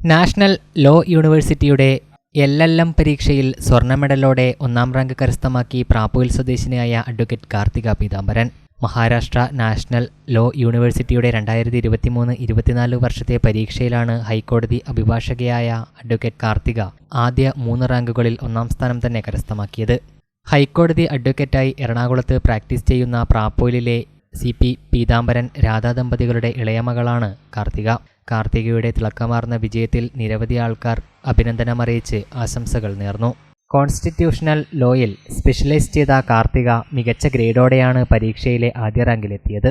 National law യൂണിവേഴ്സിറ്റിയുടെ L L M പരീക്ഷയിൽ സ്വർണ മെഡലോടെ ഒന്നാം റാങ്ക് കരസ്ഥമാക്കി പ്രാപ്പുവിൽ സ്വദേശിനിയായ advocate Karthika Peethambaran. Maharashtra national law യൂണിവേഴ്സിറ്റിയുടെ രണ്ടായിരത്തി ഇരുപത്തിമൂന്ന് ഇരുപത്തിനാല് വർഷത്തെ പരീക്ഷയിലാണ് ഹൈക്കോടതി അഭിഭാഷകയായ അഡ്വക്കേറ്റ് കാർത്തിക ആദ്യ മൂന്ന് റാങ്കുകളിൽ ഒന്നാം സ്ഥാനം തന്നെ കരസ്ഥമാക്കിയത്. ഹൈക്കോടതി അഡ്വക്കേറ്റായി എറണാകുളത്ത് പ്രാക്ടീസ് ചെയ്യുന്ന പ്രാപ്പോയിലിലെ സി പി പീതാംബരൻ രാധാ ദമ്പതികളുടെ ഇളയമകളാണ് കാർത്തിക. കാർത്തികയുടെ തിളക്കമാർന്ന വിജയത്തിൽ നിരവധി ആൾക്കാർ അഭിനന്ദനമറിയിച്ച് ആശംസകൾ നേർന്നു. കോൺസ്റ്റിറ്റ്യൂഷണൽ ലോയിൽ സ്പെഷ്യലൈസ് ചെയ്ത കാർത്തിക മികച്ച ഗ്രേഡോടെയാണ് പരീക്ഷയിലെ ആദ്യ റാങ്കിലെത്തിയത്.